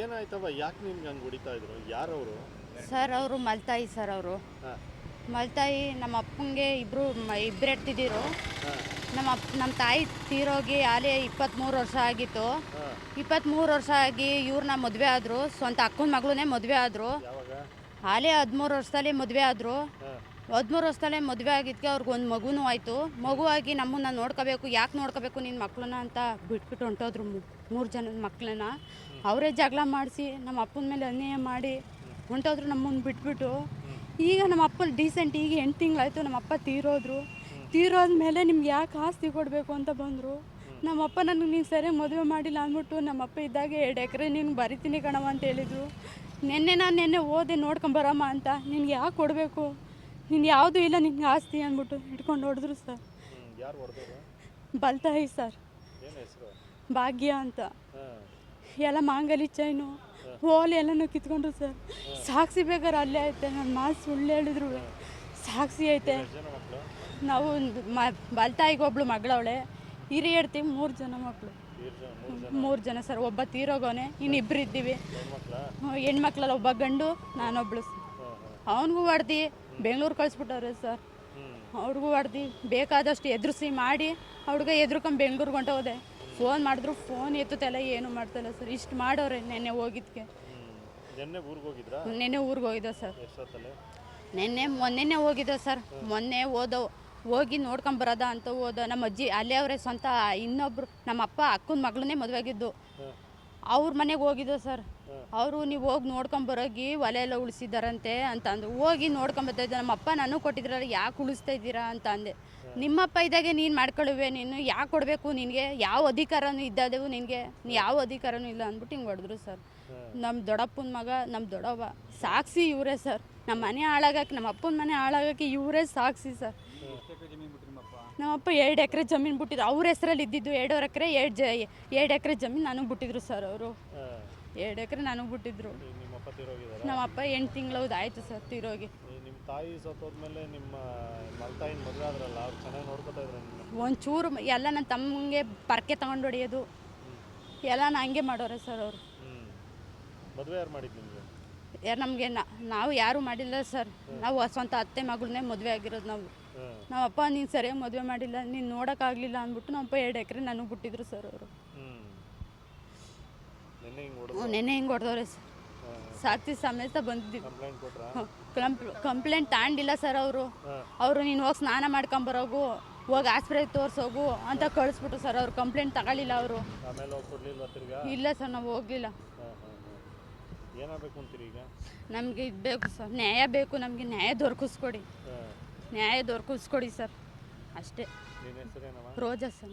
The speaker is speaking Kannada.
ಏನಾಯ್ತವ? ಯಾಕೆ ನಿಮ್ಗೆ ಹಂಗೆ ಹೊಡಿತಾ ಇದ್ರು? ಯಾರವರು? ಸರ್ ಅವರು ಮಲ್ತಾಯಿ ಸರ್ ಅವರು. ಮಲ್ತಾಯಿ ನಮ್ಮ ಅಪ್ಪಂಗೆ ಇಬ್ಬರು ಇಬ್ಬರು ಎಡ್ತಿದ್ದಿರು ಹಾಂ. ನಮ್ಮ ಅಪ್ಪ ನಮ್ಮ ತಾಯಿ ತೀರೋಗಿ ಆಲೇ ಇಪ್ಪತ್ತ್ಮೂರು ವರ್ಷ ಆಗಿತ್ತು. ಇಪ್ಪತ್ತ್ಮೂರು ವರ್ಷ ಆಗಿ ಇವ್ರನ್ನ ಮದುವೆ ಆದರು. ಸ್ವಂತ ಅಕ್ಕನ ಮಗಳನ್ನೇ ಮದುವೆ ಆದರು. ಆಲೇ ಹದಿಮೂರು ವರ್ಷದಲ್ಲಿ ಮದುವೆ ಆದರು. ಹದಿಮೂರು ವರ್ಷದಲ್ಲೇ ಮದುವೆ ಆಗಿದ್ದಕ್ಕೆ ಅವ್ರಿಗೆ ಒಂದು ಮಗುನೂ ಆಯಿತು. ಮಗುವಾಗಿ ನಮ್ಮನ್ನ ನೋಡ್ಕೋಬೇಕು, ಯಾಕೆ ನೋಡ್ಕೋಬೇಕು ನಿನ್ನ ಮಕ್ಕಳನ್ನ ಅಂತ ಬಿಟ್ಬಿಟ್ಟು ಹೊಂಟೋದ್ರು ಮೂರು ಜನದ ಮಕ್ಕಳನ್ನ ಅವರೇ ಜಗಳ ಮಾಡಿಸಿ ನಮ್ಮ ಅಪ್ಪನ ಮೇಲೆ ಅನ್ಯಾಯ ಮಾಡಿ ಹೊಂಟೋದ್ರು ನಮ್ಮನ್ನು ಬಿಟ್ಬಿಟ್ಟು. ಈಗ ನಮ್ಮ ಅಪ್ಪನ ಡೀಸೆಂಟ್ ಈಗ ಎಂಟು ತಿಂಗಳಾಯಿತು ನಮ್ಮ ಅಪ್ಪ ತೀರೋದ್ರು. ಮೇಲೆ ನಿಮ್ಗೆ ಯಾಕೆ ಆಸ್ತಿ ಕೊಡಬೇಕು ಅಂತ ಬಂದರು. ನಮ್ಮಪ್ಪ ನನಗೆ ನೀನು ಸರಿಯಾಗಿ ಮದುವೆ ಮಾಡಿಲ್ಲ ಅಂದ್ಬಿಟ್ಟು ನಮ್ಮಪ್ಪ ಇದ್ದಾಗ ಎರಡು ಎಕರೆ ನೀನು ಬರಿತೀನಿ ಕಣವ ಅಂತ ಹೇಳಿದರು. ನಿನ್ನೆ ನಾನು ನಿನ್ನೆ ಓದೆ ನೋಡ್ಕೊಂಬರಮ್ಮ ಅಂತ. ನಿನ್ಗೆ ಯಾಕೆ ಕೊಡಬೇಕು? ನೀನು ಯಾವುದೂ ಇಲ್ಲ ನಿನ್ಗೆ ಆಸ್ತಿ ಅಂದ್ಬಿಟ್ಟು ಹಿಡ್ಕೊಂಡು ಹೊಡೆದ್ರು ಸರ್. ಯಾರು ಬಲ್ತಾಯಿ ಸರ್. ಏನು ಹೆಸರು? ಭಾಗ್ಯ ಅಂತ. ಎಲ್ಲ ಮಾಂಗಲಿ ಚೈನು ಓಲೆ ಎಲ್ಲನೂ ಕಿತ್ಕೊಂಡ್ರು ಸರ್. ಸಾಕ್ಷಿ ಬೇಕಾದ್ರೆ ಅಲ್ಲೇ ಐತೆ ನನ್ನ ಮಾತು ಸುಳ್ಳು ಹೇಳಿದ್ರು. ಸಾಕ್ಷಿ ಐತೆ. ನಾವು ಮ ಬಲ್ತಾಯಿಗೆ ಒಬ್ಳು ಮಗಳವಳೆ ಹಿರಿಯಡ್ತಿ ಮೂರು ಜನ ಮಕ್ಕಳು ಮೂರು ಜನ ಸರ್ ಒಬ್ಬ ತೀರೋಗೋನೆ ಇನ್ನಿಬ್ರು ಇದ್ದೀವಿ. ಹೆಣ್ಮಕ್ಳಲ್ಲ ಒಬ್ಬ ಗಂಡು ನಾನೊಬ್ಳು. ಅವನಿಗೂ ಹೊಡ್ದು. ಬೆಂಗಳೂರು ಕಳಿಸ್ಬಿಟ್ಟವ್ರೆ ಸರ್. ಅವ್ರಿಗೂ ಹೊಡ್ದು ಬೇಕಾದಷ್ಟು ಎದುರಿಸಿ ಮಾಡಿ ಹುಡುಗ ಎದುರ್ಕೊಂಡು ಬೆಂಗ್ಳೂರಿಗೆ ಹೊಂಟೋದೆ ಫೋನ್ ಮಾಡಿದ್ರು ಫೋನ್ ಎತ್ತುತ್ತಲ್ಲ ಏನು ಮಾಡ್ತಲ್ಲ ಸರ್. ಇಷ್ಟು ಮಾಡೋರೆ ನೆನ್ನೆ ಹೋಗಿದ್ಕೆ. ನೆನ್ನೆ ಊರಿಗೆ ಹೋಗಿದ್ರಾ? ನೆನ್ನೆ ಊರಿಗೆ ಹೋಗಿದ್ದೆ ಸರ್. ನೆನ್ನೆ ಮೊನ್ನೆನೇ ಹೋಗಿದ್ದೆ ಸರ್. ಮೊನ್ನೆ ಓದೋ ಹೋಗಿ ನೋಡ್ಕೊಂಬರೋದ ಅಂತ ಹೋದ. ನಮ್ಮ ಅಜ್ಜಿ ಅಲ್ಲೇ ಅವರೇ ಸ್ವಂತ ಇನ್ನೊಬ್ರು ನಮ್ಮ ಅಪ್ಪ ಅಕ್ಕನ ಮಗಳನ್ನೇ ಮದುವೆ ಆಗಿದ್ದು. ಹಾಂ ಅವ್ರ ಮನೆಗೆ ಹೋಗಿದ್ದು ಸರ್. ಅವರು ನೀವು ಹೋಗಿ ನೋಡ್ಕೊಂಬರೋಗಿ ಒಲೆ ಎಲ್ಲ ಉಳಿಸಿದಾರಂತೆ ಅಂತ ಅಂದು ಹೋಗಿ ನೋಡ್ಕೊಂಬರ್ತಾ ಇದ್ದೆ. ನಮ್ಮ ಅಪ್ಪ ನಾನು ಕೊಟ್ಟಿದ್ರಲ್ಲ ಯಾಕೆ ಉಳಿಸ್ತಾ ಇದ್ದೀರಾ ಅಂತ ಅಂದೆ ನಿಮ್ಮಪ್ಪ ಇದ್ದಾಗೆ ನೀನು ಮಾಡ್ಕೊಳ್ಳುವೆ ನೀನು ಯಾಕೆ ಕೊಡಬೇಕು ನಿನಗೆ? ಯಾವ ಅಧಿಕಾರನೂ ಇದ್ದದೆವು ನಿನಗೆ? ಯಾವ ಅಧಿಕಾರನೂ ಇಲ್ಲ ಅಂದ್ಬಿಟ್ಟು ಹಿಂಗೆ ಹೊಡೆದ್ರು ಸರ್. ನಮ್ಮ ದೊಡ್ಡಪ್ಪನ ಮಗ ನಮ್ಮ ದೊಡ್ಡವ್ವ ಸಾಕ್ಷಿ ಇವರೇ ಸರ್. ನಮ್ಮ ಮನೆ ಹಾಳಾಗಕ್ಕೆ ನಮ್ಮ ಅಪ್ಪನ ಮನೆ ಹಾಳಾಗಕ್ಕೆ ಇವರೇ ಸಾಕ್ಷಿ ಸರ್. ನಮ್ಮಪ್ಪ? ಎರಡು ಎಕರೆ ಜಮೀನು ಬಿಟ್ಟಿದ್ರು. ಅವ್ರ ಹೆಸರಲ್ಲಿ ಇದ್ದಿದ್ದು ಎರಡೂವರೆ ಎಕರೆ ಎರಡು ಜ ಎರಡು ಎಕರೆ ಜಮೀನು ನನಗೆ ಬಿಟ್ಟಿದ್ರು ಸರ್ ಅವರು. ಎರಡು ಎಕರೆ ನನಗೆ ಬಿಟ್ಟಿದ್ರು. ನಿಮ್ಮಪ್ಪ ಎಂಟು ಹೌದು ಆಯಿತು ಸರ್ ತೀರೋಗಿ. ತಾಯಿ ಸತ್ತೋದ್ಮೇಲೆ ನಿಮ್ಮ ಮಲ್ತಾಯಿನ ಮದುವೆ ಆದ್ರಲ್ಲ ಅವ್ರು ಚೆನ್ನಾಗಿ ನೋಡ್ಕೊತಾ ಇದ್ರು ನಿಮ್ಮನ್ನ ಒಂಚೂರು ಎಲ್ಲ ನನ್ನ ತಮ್ಮಂಗೆ ಪರ್ಕೆ ತಗೊಂಡು ಹೊಡಿಯೋದು. ಎಲ್ಲ ನಾ ಹಂಗೆ ಮಾಡೋರೆ ಸರ್ ಅವರು. ಹ್ಞೂ ಮದುವೆ ಯಾರು ಮಾಡಿದ್ದು ನಿಮಗೆ? ಯಾರು ನಮಗೆ ನಾವು ಯಾರು ಮಾಡಿಲ್ಲ ಸರ್. ನಾವು ಸ್ವಂತ ಅತ್ತೆ ಮಗಳನ್ನೇ ಮದುವೆ ಆಗಿರೋದು ನಾವು. ನಮ್ಮ ಅಪ್ಪ ನೀನು ಸರಿಯಾಗಿ ಮದುವೆ ಮಾಡಿಲ್ಲ ನೀನು ನೋಡೋಕ್ಕಾಗಲಿಲ್ಲ ಅಂದ್ಬಿಟ್ಟು ನಮ್ಮ ನಮ್ಮಪ್ಪ ಎರಡು ಎಕರೆ ನನಗೆ ಬಿಟ್ಟಿದ್ರು ಸರ್ ಅವರು. ಹ್ಞೂ ನಿನ್ನೆ ಹಿಂಗೆ ಹೊಡೆದು ನೆನ್ನೆ ಹಿಂಗೆ ಹೊಡೆದವ್ರೆ ಸರ್. ಸಾಕ್ಷಿ ಸಮೇತ ಬಂದಿದ್ದೀವಿ. ಕಂಪ್ಲೇಂಟ್ ತಾಂಡಿಲ್ಲ ಸರ್ ಅವರು. ಅವರು ನೀನು ಹೋಗಿ ಸ್ನಾನ ಮಾಡ್ಕೊಂಬರೋಗು ಹೋಗಿ ಆಸ್ಪತ್ರೆಗೆ ತೋರಿಸೋಗು ಅಂತ ಕಳಿಸ್ಬಿಟ್ಟು ಸರ್ ಅವ್ರು. ಕಂಪ್ಲೇಂಟ್ ತಗೊಳ್ಳಿಲ್ಲ ಅವರು. ಇಲ್ಲ ಸರ್ ನಾವು ಹೋಗ್ಲಿಲ್ಲ. ನಮಗೆ ಇದು ಬೇಕು ಸರ್ ನ್ಯಾಯ ಬೇಕು ನಮಗೆ ನ್ಯಾಯ ದೊರಕಿಸ್ಕೊಡಿ. ನ್ಯಾಯ ದೊರಕಿಸ್ಕೊಡಿ ಸರ್ ಅಷ್ಟೇ. ರೋಜಾ ಸರ್